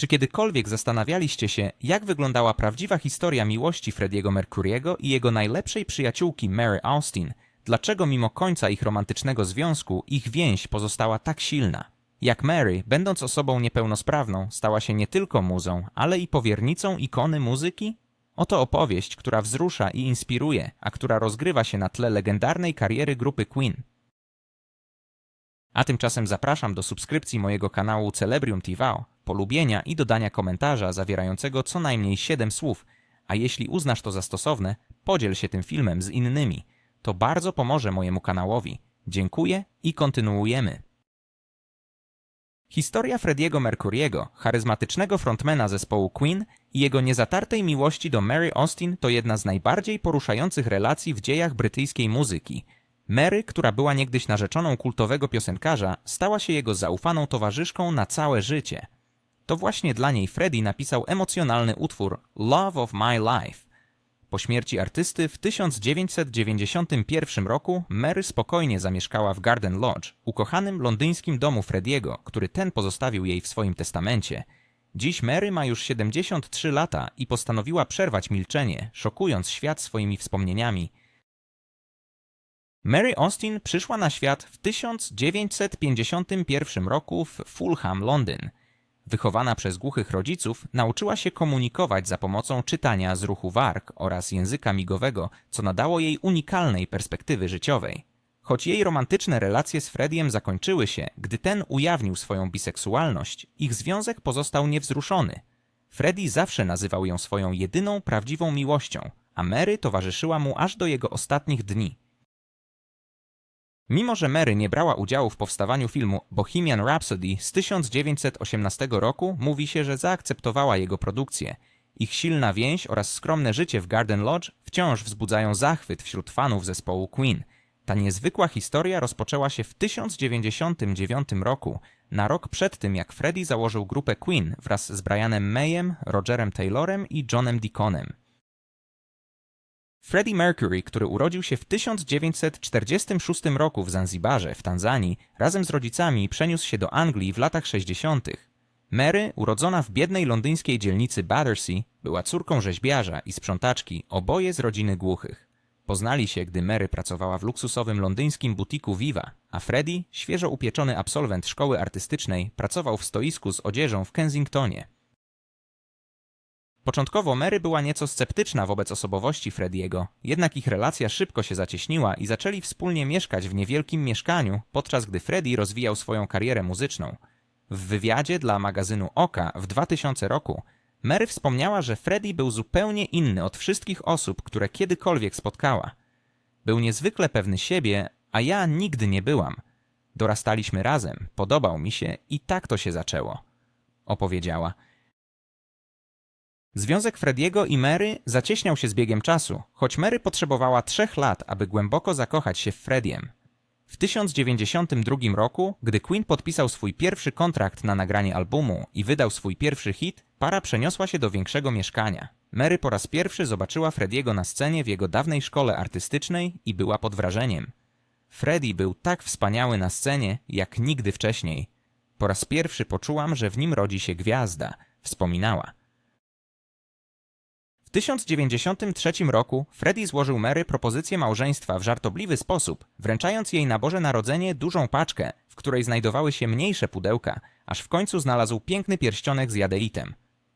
Czy kiedykolwiek zastanawialiście się, jak wyglądała prawdziwa historia miłości Frediego Mercuriego i jego najlepszej przyjaciółki Mary Austin? Dlaczego mimo końca ich romantycznego związku ich więź pozostała tak silna? Jak Mary, będąc osobą niepełnosprawną, stała się nie tylko muzą, ale i powiernicą ikony muzyki? Oto opowieść, która wzrusza i inspiruje, a która rozgrywa się na tle legendarnej kariery grupy Queen. A tymczasem zapraszam do subskrypcji mojego kanału Celebrium TV, polubienia i dodania komentarza zawierającego co najmniej 7 słów, a jeśli uznasz to za stosowne, podziel się tym filmem z innymi. To bardzo pomoże mojemu kanałowi. Dziękuję i kontynuujemy. Historia Frediego Mercuriego, charyzmatycznego frontmana zespołu Queen i jego niezatartej miłości do Mary Austin to jedna z najbardziej poruszających relacji w dziejach brytyjskiej muzyki. Mary, która była niegdyś narzeczoną kultowego piosenkarza, stała się jego zaufaną towarzyszką na całe życie. To właśnie dla niej Freddie napisał emocjonalny utwór Love of My Life. Po śmierci artysty w 1991 roku Mary spokojnie zamieszkała w Garden Lodge, ukochanym londyńskim domu Frediego, który ten pozostawił jej w swoim testamencie. Dziś Mary ma już 73 lata i postanowiła przerwać milczenie, szokując świat swoimi wspomnieniami. Mary Austin przyszła na świat w 1951 roku w Fulham, Londyn. Wychowana przez głuchych rodziców, nauczyła się komunikować za pomocą czytania z ruchu warg oraz języka migowego, co nadało jej unikalnej perspektywy życiowej. Choć jej romantyczne relacje z Frediem zakończyły się, gdy ten ujawnił swoją biseksualność, ich związek pozostał niewzruszony. Freddie zawsze nazywał ją swoją jedyną prawdziwą miłością, a Mary towarzyszyła mu aż do jego ostatnich dni. Mimo, że Mary nie brała udziału w powstawaniu filmu Bohemian Rhapsody z 1918 roku, mówi się, że zaakceptowała jego produkcję. Ich silna więź oraz skromne życie w Garden Lodge wciąż wzbudzają zachwyt wśród fanów zespołu Queen. Ta niezwykła historia rozpoczęła się w 1999 roku, na rok przed tym jak Freddie założył grupę Queen wraz z Brianem Mayem, Rogerem Taylorem i Johnem Deaconem. Freddie Mercury, który urodził się w 1946 roku w Zanzibarze w Tanzanii, razem z rodzicami przeniósł się do Anglii w latach 60. Mary, urodzona w biednej londyńskiej dzielnicy Battersea, była córką rzeźbiarza i sprzątaczki, oboje z rodziny głuchych. Poznali się, gdy Mary pracowała w luksusowym londyńskim butiku Viva, a Freddie, świeżo upieczony absolwent szkoły artystycznej, pracował w stoisku z odzieżą w Kensingtonie. Początkowo Mary była nieco sceptyczna wobec osobowości Frediego, jednak ich relacja szybko się zacieśniła i zaczęli wspólnie mieszkać w niewielkim mieszkaniu, podczas gdy Freddie rozwijał swoją karierę muzyczną. W wywiadzie dla magazynu Oka w 2000 roku Mary wspomniała, że Freddie był zupełnie inny od wszystkich osób, które kiedykolwiek spotkała. Był niezwykle pewny siebie, a ja nigdy nie byłam. Dorastaliśmy razem, podobał mi się i tak to się zaczęło. Opowiedziała – Związek Frediego i Mary zacieśniał się z biegiem czasu, choć Mary potrzebowała trzech lat, aby głęboko zakochać się w Frediem. W 1092 roku, gdy Queen podpisał swój pierwszy kontrakt na nagranie albumu i wydał swój pierwszy hit, para przeniosła się do większego mieszkania. Mary po raz pierwszy zobaczyła Frediego na scenie w jego dawnej szkole artystycznej i była pod wrażeniem. Freddie był tak wspaniały na scenie, jak nigdy wcześniej. Po raz pierwszy poczułam, że w nim rodzi się gwiazda, wspominała. W 1093 roku Freddie złożył Mary propozycję małżeństwa w żartobliwy sposób, wręczając jej na Boże Narodzenie dużą paczkę, w której znajdowały się mniejsze pudełka, aż w końcu znalazł piękny pierścionek z jadeitem.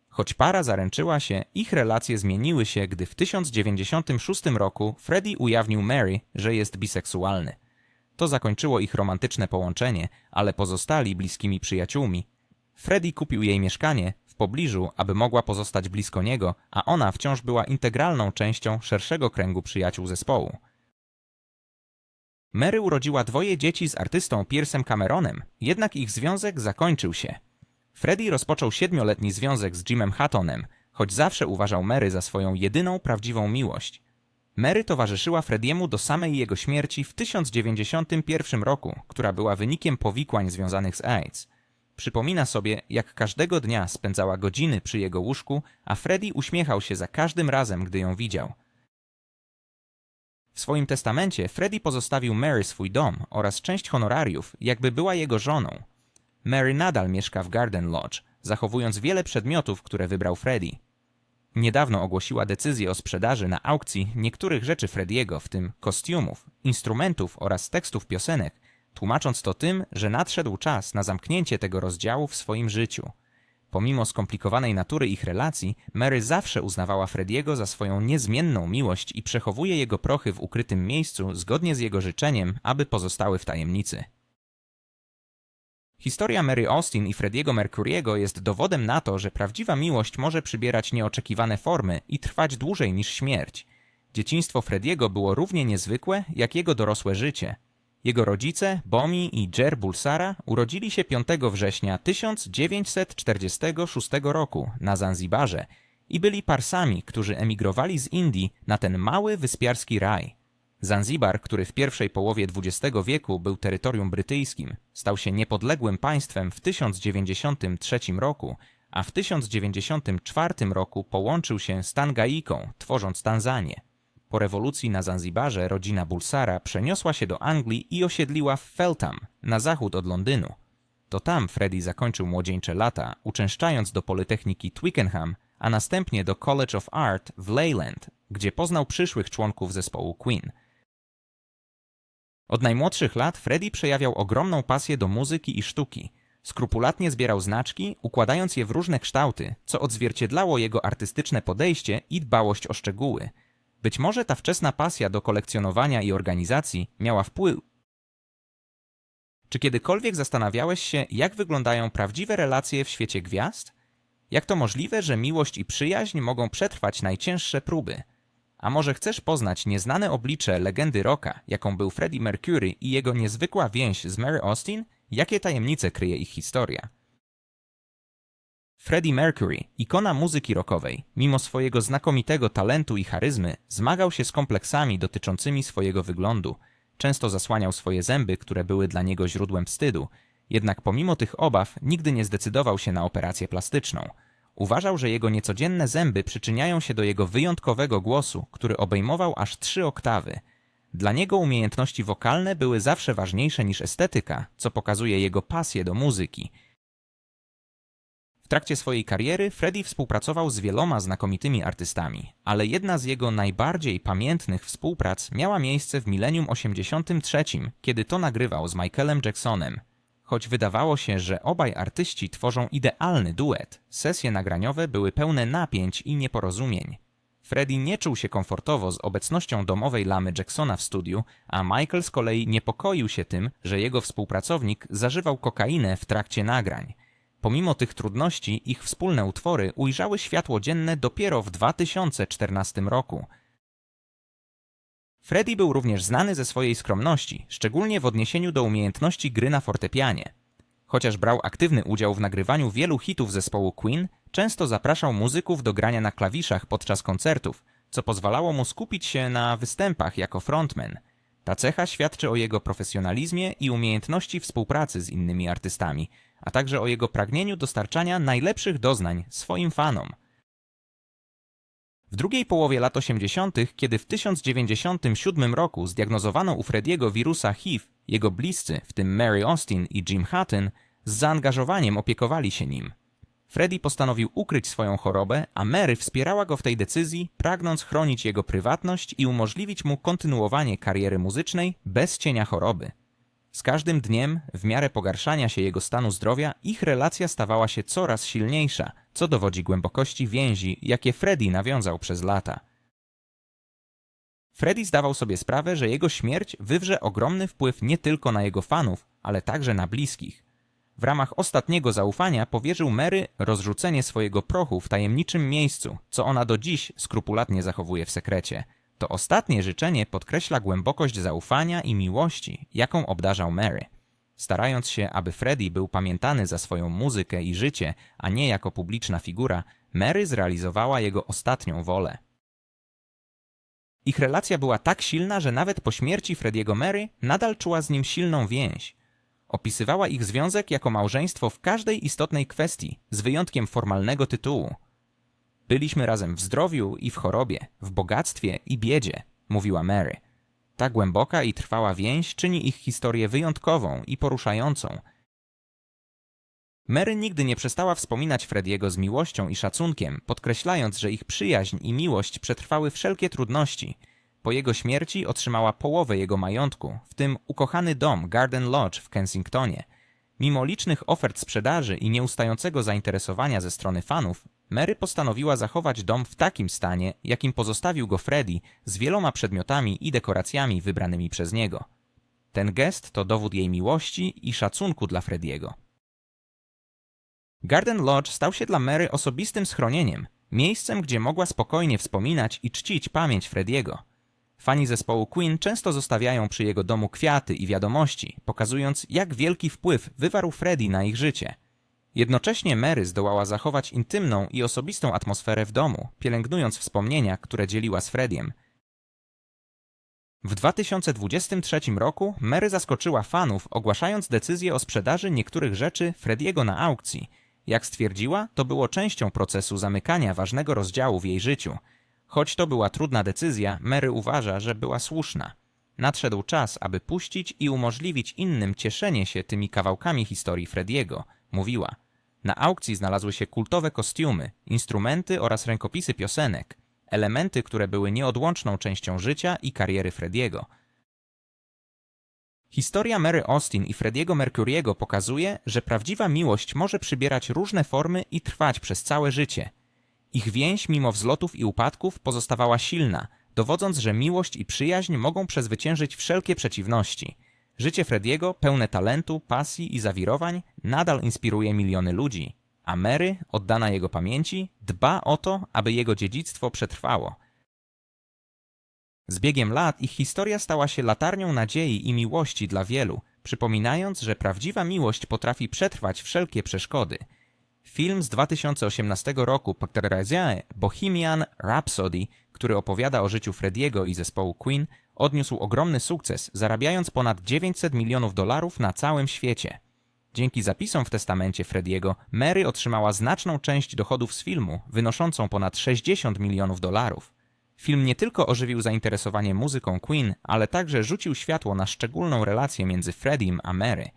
Choć para zaręczyła się, ich relacje zmieniły się, gdy w 1096 roku Freddie ujawnił Mary, że jest biseksualny. To zakończyło ich romantyczne połączenie, ale pozostali bliskimi przyjaciółmi. Freddie kupił jej mieszkanie, pobliżu, aby mogła pozostać blisko niego, a ona wciąż była integralną częścią szerszego kręgu przyjaciół zespołu. Mary urodziła dwoje dzieci z artystą Piersem Cameronem, jednak ich związek zakończył się. Freddie rozpoczął siedmioletni związek z Jimem Hattonem, choć zawsze uważał Mary za swoją jedyną prawdziwą miłość. Mary towarzyszyła Frediemu do samej jego śmierci w 1091 roku, która była wynikiem powikłań związanych z AIDS. Przypomina sobie, jak każdego dnia spędzała godziny przy jego łóżku, a Freddy uśmiechał się za każdym razem, gdy ją widział. W swoim testamencie Freddy pozostawił Mary swój dom oraz część honorariów, jakby była jego żoną. Mary nadal mieszka w Garden Lodge. zachowując wiele przedmiotów, które wybrał Freddie. Niedawno ogłosiła decyzję o sprzedaży na aukcji niektórych rzeczy Frediego, w tym kostiumów, instrumentów oraz tekstów piosenek, tłumacząc to tym, że nadszedł czas na zamknięcie tego rozdziału w swoim życiu. Pomimo skomplikowanej natury ich relacji, Mary zawsze uznawała Frediego za swoją niezmienną miłość i przechowuje jego prochy w ukrytym miejscu zgodnie z jego życzeniem, aby pozostały w tajemnicy. Historia Mary Austin i Frediego Mercuriego jest dowodem na to, że prawdziwa miłość może przybierać nieoczekiwane formy i trwać dłużej niż śmierć. Dzieciństwo Frediego było równie niezwykłe jak jego dorosłe życie. Jego rodzice, Bomi i Jer Bulsara, urodzili się 5 września 1946 roku na Zanzibarze i byli parsami, którzy emigrowali z Indii na ten mały wyspiarski raj. Zanzibar, który w pierwszej połowie XX wieku był terytorium brytyjskim, stał się niepodległym państwem w 1093 roku, a w 1094 roku połączył się z Tangaiką, tworząc Tanzanię. Po rewolucji na Zanzibarze rodzina Bulsara przeniosła się do Anglii i osiedliła w Feltham, na zachód od Londynu. To tam Freddie zakończył młodzieńcze lata, uczęszczając do Politechniki Twickenham, a następnie do College of Art w Leyland, gdzie poznał przyszłych członków zespołu Queen – od najmłodszych lat Freddy przejawiał ogromną pasję do muzyki i sztuki. Skrupulatnie zbierał znaczki, układając je w różne kształty, co odzwierciedlało jego artystyczne podejście i dbałość o szczegóły. Być może ta wczesna pasja do kolekcjonowania i organizacji miała wpływ. Czy kiedykolwiek zastanawiałeś się, jak wyglądają prawdziwe relacje w świecie gwiazd? Jak to możliwe, że miłość i przyjaźń mogą przetrwać najcięższe próby? A może chcesz poznać nieznane oblicze legendy rocka, jaką był Freddie Mercury i jego niezwykła więź z Mary Austin? Jakie tajemnice kryje ich historia? Freddie Mercury, ikona muzyki rockowej, mimo swojego znakomitego talentu i charyzmy, zmagał się z kompleksami dotyczącymi swojego wyglądu. Często zasłaniał swoje zęby, które były dla niego źródłem wstydu, jednak pomimo tych obaw nigdy nie zdecydował się na operację plastyczną – Uważał, że jego niecodzienne zęby przyczyniają się do jego wyjątkowego głosu, który obejmował aż trzy oktawy. Dla niego umiejętności wokalne były zawsze ważniejsze niż estetyka, co pokazuje jego pasję do muzyki. Trakcie swojej kariery Freddie współpracował z wieloma znakomitymi artystami, ale jedna z jego najbardziej pamiętnych współprac miała miejsce w milenium 83, kiedy to nagrywał z Michaelem Jacksonem. Choć wydawało się, że obaj artyści tworzą idealny duet, sesje nagraniowe były pełne napięć i nieporozumień. Freddie nie czuł się komfortowo z obecnością domowej lamy Jacksona w studiu, a Michael z kolei niepokoił się tym, że jego współpracownik zażywał kokainę w trakcie nagrań. Pomimo tych trudności, ich wspólne utwory ujrzały światło dzienne dopiero w 2014 roku – Freddy był również znany ze swojej skromności, szczególnie w odniesieniu do umiejętności gry na fortepianie. Chociaż brał aktywny udział w nagrywaniu wielu hitów zespołu Queen, często zapraszał muzyków do grania na klawiszach podczas koncertów, co pozwalało mu skupić się na występach jako frontman. Ta cecha świadczy o jego profesjonalizmie i umiejętności współpracy z innymi artystami, a także o jego pragnieniu dostarczania najlepszych doznań swoim fanom – w drugiej połowie lat 80., kiedy w 1097 roku zdiagnozowano u Frediego wirusa HIV, jego bliscy, w tym Mary Austin i Jim Hutton, z zaangażowaniem opiekowali się nim. Freddy postanowił ukryć swoją chorobę, a Mary wspierała go w tej decyzji, pragnąc chronić jego prywatność i umożliwić mu kontynuowanie kariery muzycznej bez cienia choroby. Z każdym dniem, w miarę pogarszania się jego stanu zdrowia, ich relacja stawała się coraz silniejsza, co dowodzi głębokości więzi, jakie Freddy nawiązał przez lata. Freddy zdawał sobie sprawę, że jego śmierć wywrze ogromny wpływ nie tylko na jego fanów, ale także na bliskich. W ramach ostatniego zaufania powierzył Mary rozrzucenie swojego prochu w tajemniczym miejscu, co ona do dziś skrupulatnie zachowuje w sekrecie – to ostatnie życzenie podkreśla głębokość zaufania i miłości, jaką obdarzał Mary. Starając się, aby Freddie był pamiętany za swoją muzykę i życie, a nie jako publiczna figura, Mary zrealizowała jego ostatnią wolę. Ich relacja była tak silna, że nawet po śmierci Frediego Mary nadal czuła z nim silną więź. Opisywała ich związek jako małżeństwo w każdej istotnej kwestii, z wyjątkiem formalnego tytułu. Byliśmy razem w zdrowiu i w chorobie, w bogactwie i biedzie, mówiła Mary. Ta głęboka i trwała więź czyni ich historię wyjątkową i poruszającą. Mary nigdy nie przestała wspominać Frediego z miłością i szacunkiem, podkreślając, że ich przyjaźń i miłość przetrwały wszelkie trudności. Po jego śmierci otrzymała połowę jego majątku, w tym ukochany dom Garden Lodge w Kensingtonie. Mimo licznych ofert sprzedaży i nieustającego zainteresowania ze strony fanów, Mary postanowiła zachować dom w takim stanie, jakim pozostawił go Freddy, z wieloma przedmiotami i dekoracjami wybranymi przez niego. Ten gest to dowód jej miłości i szacunku dla Frediego. Garden Lodge stał się dla Mary osobistym schronieniem, miejscem, gdzie mogła spokojnie wspominać i czcić pamięć Frediego. Fani zespołu Queen często zostawiają przy jego domu kwiaty i wiadomości, pokazując, jak wielki wpływ wywarł Freddie na ich życie. Jednocześnie Mary zdołała zachować intymną i osobistą atmosferę w domu, pielęgnując wspomnienia, które dzieliła z Freddiem. W 2023 roku Mary zaskoczyła fanów, ogłaszając decyzję o sprzedaży niektórych rzeczy Frediego na aukcji. Jak stwierdziła, to było częścią procesu zamykania ważnego rozdziału w jej życiu. Choć to była trudna decyzja, Mary uważa, że była słuszna. Nadszedł czas, aby puścić i umożliwić innym cieszenie się tymi kawałkami historii Frediego, mówiła. Na aukcji znalazły się kultowe kostiumy, instrumenty oraz rękopisy piosenek, elementy, które były nieodłączną częścią życia i kariery Frediego. Historia Mary Austin i Frediego Mercuriego pokazuje, że prawdziwa miłość może przybierać różne formy i trwać przez całe życie. Ich więź mimo wzlotów i upadków pozostawała silna, dowodząc, że miłość i przyjaźń mogą przezwyciężyć wszelkie przeciwności – Życie Frediego, pełne talentu, pasji i zawirowań, nadal inspiruje miliony ludzi, a Mary, oddana jego pamięci, dba o to, aby jego dziedzictwo przetrwało. Z biegiem lat ich historia stała się latarnią nadziei i miłości dla wielu, przypominając, że prawdziwa miłość potrafi przetrwać wszelkie przeszkody. Film z 2018 roku Potterraziae Bohemian Rhapsody, który opowiada o życiu Frediego i zespołu Queen, odniósł ogromny sukces, zarabiając ponad 900 milionów dolarów na całym świecie. Dzięki zapisom w testamencie Frediego, Mary otrzymała znaczną część dochodów z filmu, wynoszącą ponad 60 milionów dolarów. Film nie tylko ożywił zainteresowanie muzyką Queen, ale także rzucił światło na szczególną relację między Freddiem a Mary.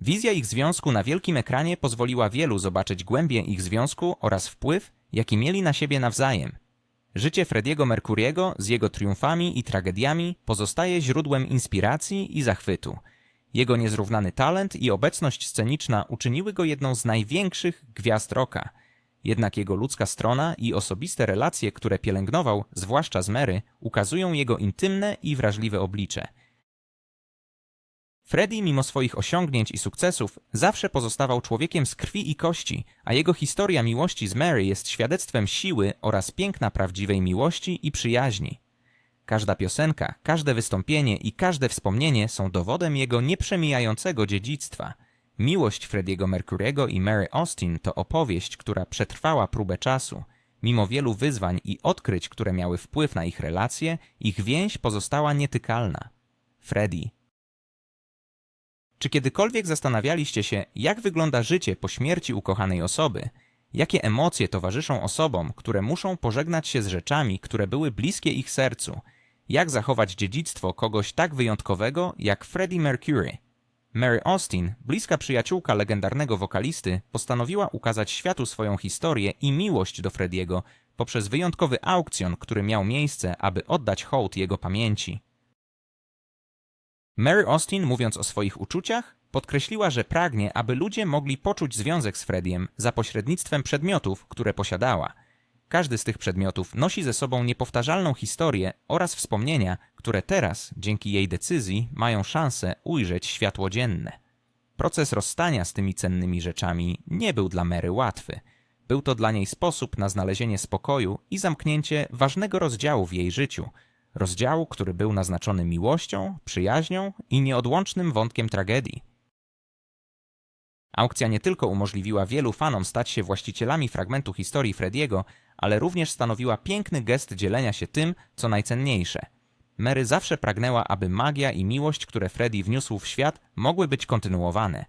Wizja ich związku na wielkim ekranie pozwoliła wielu zobaczyć głębię ich związku oraz wpływ, jaki mieli na siebie nawzajem – Życie Frediego Mercuriego z jego triumfami i tragediami pozostaje źródłem inspiracji i zachwytu. Jego niezrównany talent i obecność sceniczna uczyniły go jedną z największych gwiazd rocka. Jednak jego ludzka strona i osobiste relacje, które pielęgnował, zwłaszcza z Mary, ukazują jego intymne i wrażliwe oblicze – Freddy, mimo swoich osiągnięć i sukcesów, zawsze pozostawał człowiekiem z krwi i kości, a jego historia miłości z Mary jest świadectwem siły oraz piękna prawdziwej miłości i przyjaźni. Każda piosenka, każde wystąpienie i każde wspomnienie są dowodem jego nieprzemijającego dziedzictwa. Miłość Frediego Mercuriego i Mary Austin to opowieść, która przetrwała próbę czasu. Mimo wielu wyzwań i odkryć, które miały wpływ na ich relacje, ich więź pozostała nietykalna. Freddie czy kiedykolwiek zastanawialiście się, jak wygląda życie po śmierci ukochanej osoby? Jakie emocje towarzyszą osobom, które muszą pożegnać się z rzeczami, które były bliskie ich sercu? Jak zachować dziedzictwo kogoś tak wyjątkowego jak Freddie Mercury? Mary Austin, bliska przyjaciółka legendarnego wokalisty, postanowiła ukazać światu swoją historię i miłość do Frediego poprzez wyjątkowy aukcjon, który miał miejsce, aby oddać hołd jego pamięci. Mary Austin, mówiąc o swoich uczuciach, podkreśliła, że pragnie, aby ludzie mogli poczuć związek z Freddiem za pośrednictwem przedmiotów, które posiadała. Każdy z tych przedmiotów nosi ze sobą niepowtarzalną historię oraz wspomnienia, które teraz, dzięki jej decyzji, mają szansę ujrzeć światło dzienne. Proces rozstania z tymi cennymi rzeczami nie był dla Mary łatwy. Był to dla niej sposób na znalezienie spokoju i zamknięcie ważnego rozdziału w jej życiu – rozdziału, który był naznaczony miłością, przyjaźnią i nieodłącznym wątkiem tragedii. Aukcja nie tylko umożliwiła wielu fanom stać się właścicielami fragmentu historii Frediego, ale również stanowiła piękny gest dzielenia się tym, co najcenniejsze. Mary zawsze pragnęła, aby magia i miłość, które Freddy wniósł w świat, mogły być kontynuowane.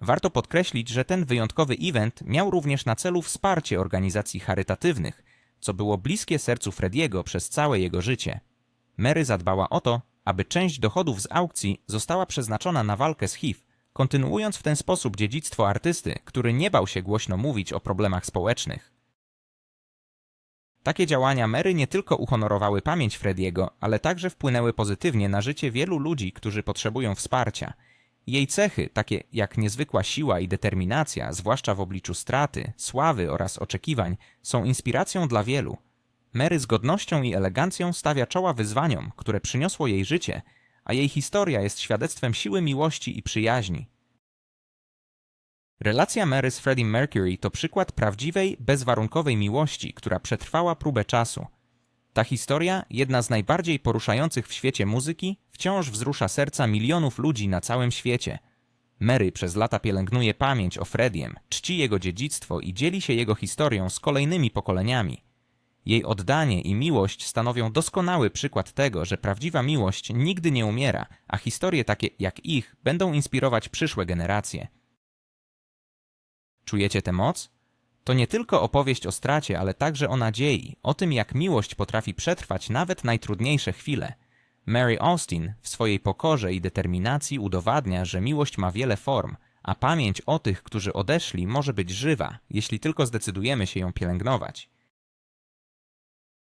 Warto podkreślić, że ten wyjątkowy event miał również na celu wsparcie organizacji charytatywnych, co było bliskie sercu Frediego przez całe jego życie. Mary zadbała o to, aby część dochodów z aukcji została przeznaczona na walkę z HIV, kontynuując w ten sposób dziedzictwo artysty, który nie bał się głośno mówić o problemach społecznych. Takie działania Mary nie tylko uhonorowały pamięć Frediego, ale także wpłynęły pozytywnie na życie wielu ludzi, którzy potrzebują wsparcia. Jej cechy, takie jak niezwykła siła i determinacja, zwłaszcza w obliczu straty, sławy oraz oczekiwań, są inspiracją dla wielu. Mary z godnością i elegancją stawia czoła wyzwaniom, które przyniosło jej życie, a jej historia jest świadectwem siły miłości i przyjaźni. Relacja Mary z Freddie Mercury to przykład prawdziwej, bezwarunkowej miłości, która przetrwała próbę czasu. Ta historia, jedna z najbardziej poruszających w świecie muzyki, wciąż wzrusza serca milionów ludzi na całym świecie. Mary przez lata pielęgnuje pamięć o Freddiem, czci jego dziedzictwo i dzieli się jego historią z kolejnymi pokoleniami. Jej oddanie i miłość stanowią doskonały przykład tego, że prawdziwa miłość nigdy nie umiera, a historie takie jak ich będą inspirować przyszłe generacje. Czujecie tę moc? To nie tylko opowieść o stracie, ale także o nadziei, o tym jak miłość potrafi przetrwać nawet najtrudniejsze chwile. Mary Austin w swojej pokorze i determinacji udowadnia, że miłość ma wiele form, a pamięć o tych, którzy odeszli, może być żywa, jeśli tylko zdecydujemy się ją pielęgnować.